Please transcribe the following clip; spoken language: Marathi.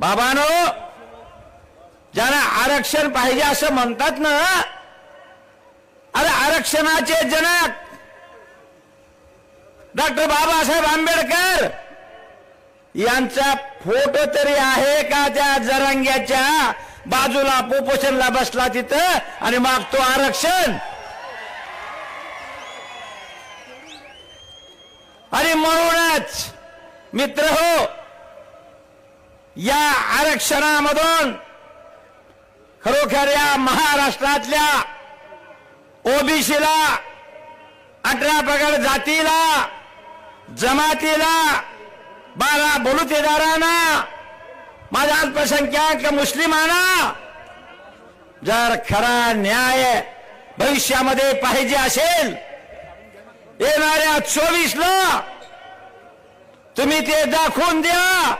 बाबानो ज्यांना आरक्षण पाहिजे असं म्हणतात ना अरे आरक्षणाचे जनक डॉक्टर बाबासाहेब आंबेडकर यांचा फोटो तरी आहे का त्या जरांग्याच्या बाजूला पोपोषणला बसला तिथं आणि मागतो आरक्षण? आणि म्हणूनच मित्र हो या आरक्षणामधून खरोखर या महाराष्ट्रातल्या ओबीसीला अठरा पगड जातीला जमातीला बारा बलुतेदारांना माझ्या अल्पसंख्याक मुस्लिमांना जर खरा न्याय भविष्यामध्ये पाहिजे असेल येणाऱ्या चोवीसला तुम्ही ते दाखवून द्या.